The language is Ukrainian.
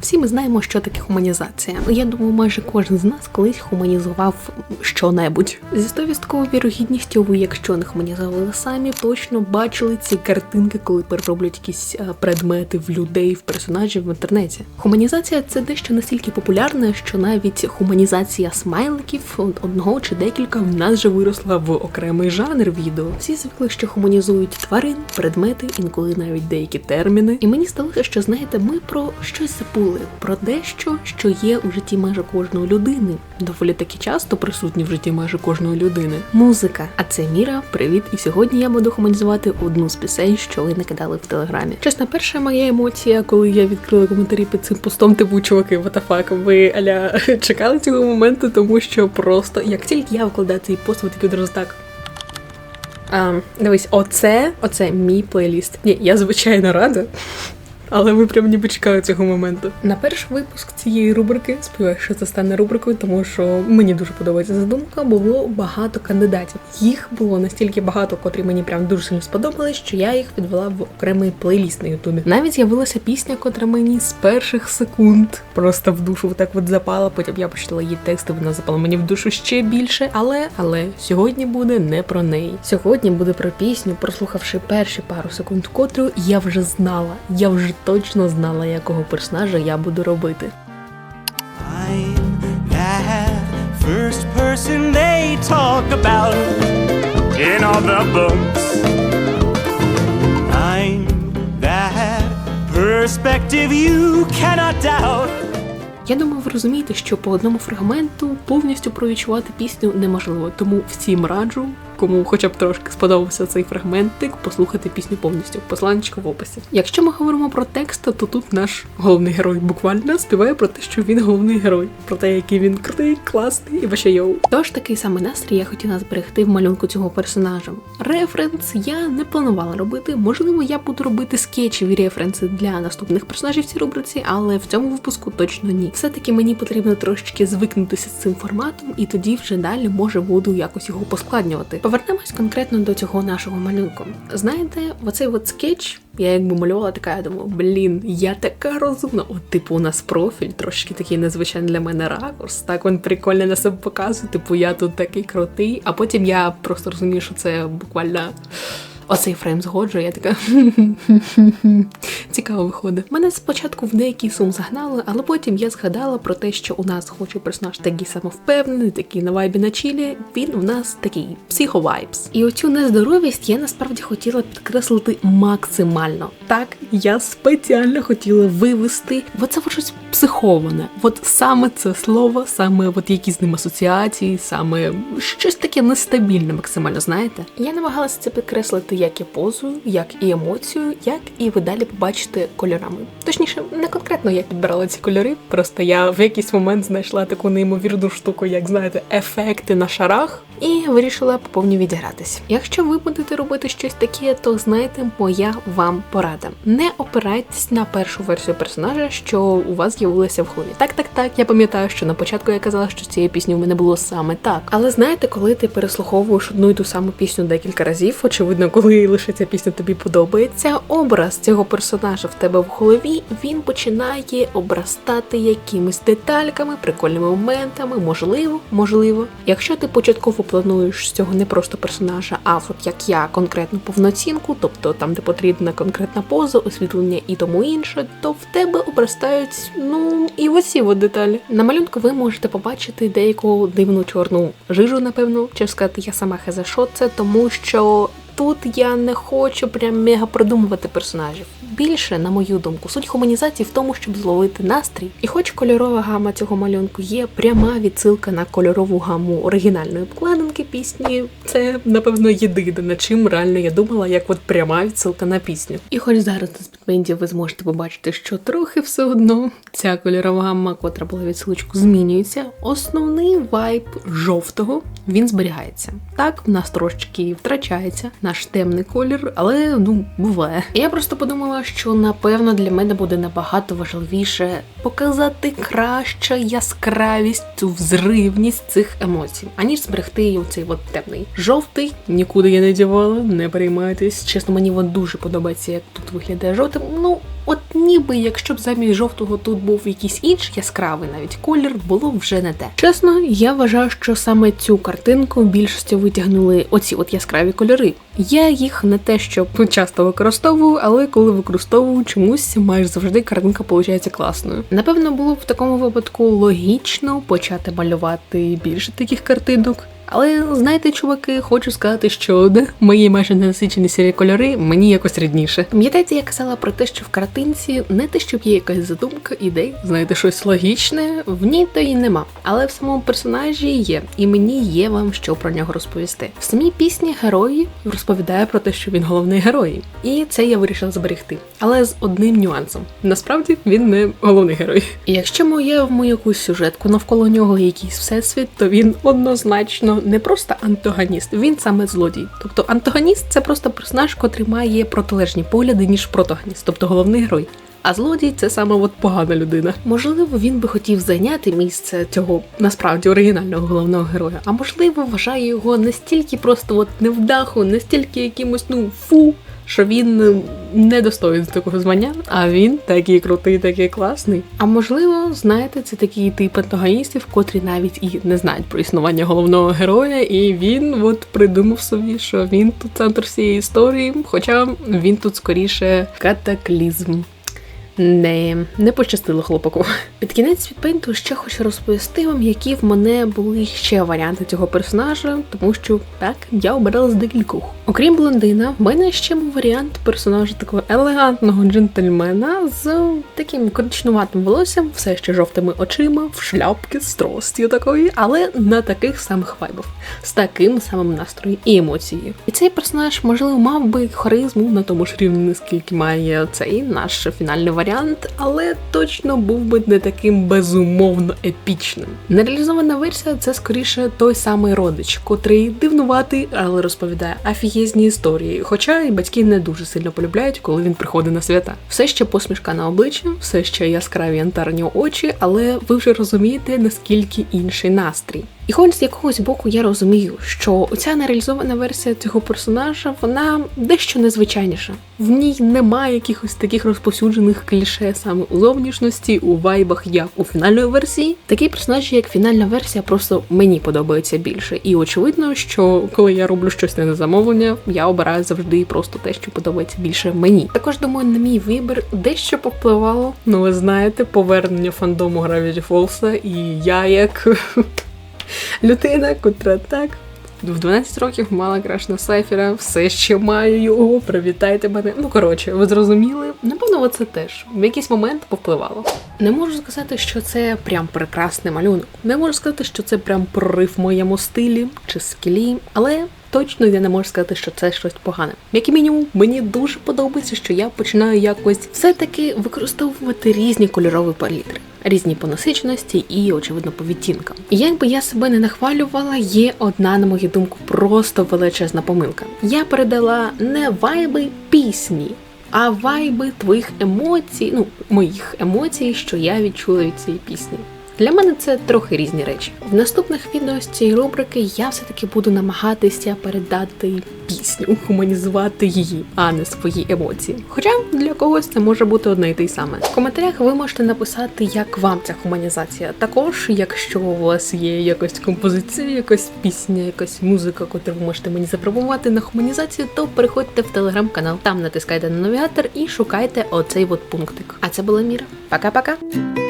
Всі ми знаємо, що таке хуманізація. Я думаю, майже кожен з нас колись хуманізував що-небудь. Зі стовістковою вірогідністю, ви, якщо не хуманізували самі, точно бачили ці картинки, коли перероблять якісь е, предмети в людей, в персонажів в інтернеті. Хуманізація це дещо настільки популярне, що навіть хуманізація смайликів одного чи декілька в нас же виросла в окремий жанр відео. Всі звикли, що хуманізують тварин, предмети, інколи навіть деякі терміни. І мені здалося, що знаєте, ми про щось забули, про дещо, що є у житті майже кожної людини, доволі таки часто присутні в житті майже кожної людини. Музика. А це Міра. Привіт! І сьогодні я буду хуманізувати одну з пісень, що ви накидали в телеграмі. Чесно, перша моя емоція, коли я відкрила коментарі під цим постом, типу, чуваки, ватафак, ви аля чекали цього моменту, тому що просто як тільки я викладаю цей пост, ви такі одразу так. А, дивись, оце, оце мій плейліст. Ні, я звичайно рада. Але ви прям ніби чекали цього моменту. На перший випуск цієї рубрики, сподіваюся, що це стане рубрикою, тому що мені дуже подобається задумка. Було багато кандидатів. Їх було настільки багато, котрі мені прям дуже сильно сподобались, що я їх відвела в окремий плейліст на Ютубі. Навіть з'явилася пісня, котра мені з перших секунд просто в душу так от запала. Потім я почитала її тексти, вона запала мені в душу ще більше. Але але сьогодні буде не про неї. Сьогодні буде про пісню, прослухавши перші пару секунд, котру я вже знала. Я вже точно знала, якого персонажа я буду робити. First person they talk about in all the books. I'm that perspective you cannot doubt. Я думаю, ви розумієте, що по одному фрагменту повністю провідчувати пісню неможливо, тому всім раджу, кому хоча б трошки сподобався цей фрагментик, послухати пісню повністю. Посланечко в описі. Якщо ми говоримо про текст, то тут наш головний герой буквально співає про те, що він головний герой, про те, який він крутий, класний і ваще йоу. Тож такий самий настрій я хотіла зберегти в малюнку цього персонажа. Референс я не планувала робити. Можливо, я буду робити скетчеві референси для наступних персонажів в цій рубриці, але в цьому випуску точно ні. Все-таки мені потрібно трошечки звикнутися з цим форматом, і тоді вже далі може буду якось його поскладнювати. Повернемось конкретно до цього нашого малюнку. Знаєте, оцей от скетч. Я якби малювала така, я думаю, блін, я така розумна. От, типу, у нас профіль, трошки такий незвичайний для мене ракурс. Так він прикольно на себе показує. Типу, я тут такий крутий. А потім я просто розумію, що це буквально. Оцей фрейм згоджує, я така цікаво виходить. Мене спочатку в деякий сум загнали, але потім я згадала про те, що у нас хоче персонаж такий самовпевнений, такий на вайбі на чілі. Він у нас такий психовайбс. І оцю нездоровість я насправді хотіла підкреслити максимально. Так, я спеціально хотіла вивести оце от щось психоване. От саме це слово, саме от які з ним асоціації, саме щось таке нестабільне, максимально знаєте. Я намагалася це підкреслити як і позу, як і емоцію, як і ви далі побачите кольорами. Точніше, не конкретно я підбирала ці кольори, просто я в якийсь момент знайшла таку неймовірну штуку, як знаєте, ефекти на шарах. І вирішила по повній відігратись. Якщо ви будете робити щось таке, то знайте, моя вам порада. Не опирайтесь на першу версію персонажа, що у вас з'явилася в голові. Так, так, так. Я пам'ятаю, що на початку я казала, що цієї пісні в мене було саме так. Але знаєте, коли ти переслуховуєш одну і ту саму пісню декілька разів, очевидно, коли лише ця пісня тобі подобається, образ цього персонажа в тебе в голові він починає обрастати якимись детальками, прикольними моментами. Можливо, можливо. Якщо ти початково плануєш з цього не просто персонажа, а от як я конкретну повноцінку, тобто там, де потрібна конкретна поза, освітлення і тому інше, то в тебе обростають ну і оці от деталі. На малюнку ви можете побачити деяку дивну чорну жижу, напевно, чи сказати, я сама хезе що це, тому що. Тут я не хочу прям мега продумувати персонажів. Більше, на мою думку, суть хуманізації в тому, щоб зловити настрій. І хоч кольорова гама цього малюнку є пряма відсилка на кольорову гаму оригінальної обкладинки пісні, це напевно єдине, над чим реально я думала, як от пряма відсилка на пісню. І хоч зараз на спідбенді ви зможете побачити, що трохи все одно ця кольорова гамма, котра була відсилочку, змінюється. Основний вайб жовтого він зберігається. Так, в нас трошечки втрачається наш темний колір, але ну буває. Я просто подумала, що напевно для мене буде набагато важливіше показати краще яскравість, цю взривність цих емоцій, аніж зберегти цей от темний. Жовтий нікуди я не дівала, не переймайтесь. Чесно, мені він дуже подобається, як тут виглядає жовтим. Ну. От ніби якщо б замість жовтого тут був якийсь інший яскравий навіть колір, було б вже не те. Чесно, я вважаю, що саме цю картинку більшістю витягнули оці от яскраві кольори. Я їх не те, що часто використовую, але коли використовую чомусь, майже завжди картинка виходить класною. Напевно, було б в такому випадку логічно почати малювати більше таких картинок. Але знаєте, чуваки, хочу сказати, що де мої майже ненасичені сірі кольори мені якось рідніше. Пам'ятаєте, я казала про те, що в картинці не те, щоб є якась задумка, ідей, знаєте, щось логічне, в ній то і нема. Але в самому персонажі є, і мені є вам що про нього розповісти. В самій пісні герої розповідає про те, що він головний герой, і це я вирішила зберегти. Але з одним нюансом: насправді він не головний герой. І якщо ми уявимо якусь сюжетку навколо нього, якийсь всесвіт, то він однозначно не просто антагоніст, він саме злодій. Тобто антагоніст це просто персонаж, котрий має протилежні погляди, ніж протагоніст, тобто головний герой. А злодій це саме от погана людина. Можливо, він би хотів зайняти місце цього насправді оригінального головного героя, а можливо, вважає його настільки просто от невдаху, настільки якимось ну фу. Що він е, не достоїн такого звання, а він такий крутий, такий класний. А можливо, знаєте, це такий тип антагоністів, котрі навіть і не знають про існування головного героя, і він от придумав собі, що він тут центр всієї історії, хоча він тут скоріше катаклізм. Не, не пощастило хлопаку. Під кінець відпинту ще хочу розповісти вам, які в мене були ще варіанти цього персонажа, тому що так я обирала з декількох. Окрім блондина, в мене ще був варіант персонажа такого елегантного джентльмена з таким коричнуватим волоссям, все ще жовтими очима, в шляпки з тростю такої, але на таких самих вайбах, з таким самим настроєм і емоцією. І цей персонаж, можливо, мав би харизму на тому ж рівні, наскільки має цей наш фінальний варіант варіант, але точно був би не таким безумовно епічним. Нереалізована версія це скоріше той самий родич, котрий дивнуватий, але розповідає афієзні історії. Хоча і батьки не дуже сильно полюбляють, коли він приходить на свята. Все ще посмішка на обличчі, все ще яскраві янтарні очі, але ви вже розумієте наскільки інший настрій. І хоч з якогось боку я розумію, що ця нереалізована версія цього персонажа вона дещо незвичайніша. В ній немає якихось таких розповсюджених кліше саме у зовнішності, у вайбах, як у фінальної версії. Такі персонажі, як фінальна версія, просто мені подобаються більше. І очевидно, що коли я роблю щось не на замовлення, я обираю завжди просто те, що подобається більше мені. Також думаю, на мій вибір дещо повпливало. Ну ви знаєте, повернення фандому Gravity Falls, і я як. Людина, котра так. В 12 років мала краш на Сайфера, все ще маю його, привітайте мене. Ну коротше, ви зрозуміли? Напевно, це теж в якийсь момент повпливало. Не можу сказати, що це прям прекрасний малюнок. Не можу сказати, що це прям прорив в моєму стилі чи скілі, але точно я не можу сказати, що це щось погане. Як і мінімум, мені дуже подобається, що я починаю якось все-таки використовувати різні кольорові палітри. Різні по насиченості і, очевидно, по відтінкам. Як би я себе не нахвалювала, є одна, на мою думку, просто величезна помилка. Я передала не вайби пісні, а вайби твоїх емоцій, ну моїх емоцій, що я відчула від цієї пісні. Для мене це трохи різні речі. В наступних відео з цієї рубрики я все-таки буду намагатися передати пісню, гуманізувати її, а не свої емоції. Хоча для когось це може бути одне і те й саме. В коментарях ви можете написати, як вам ця гуманізація. Також, якщо у вас є якась композиція, якась пісня, якась музика, яку ви можете мені запропонувати на гуманізацію, то переходьте в телеграм-канал. Там натискайте на навігатор і шукайте оцей от пунктик. А це була Міра. Пока-пока!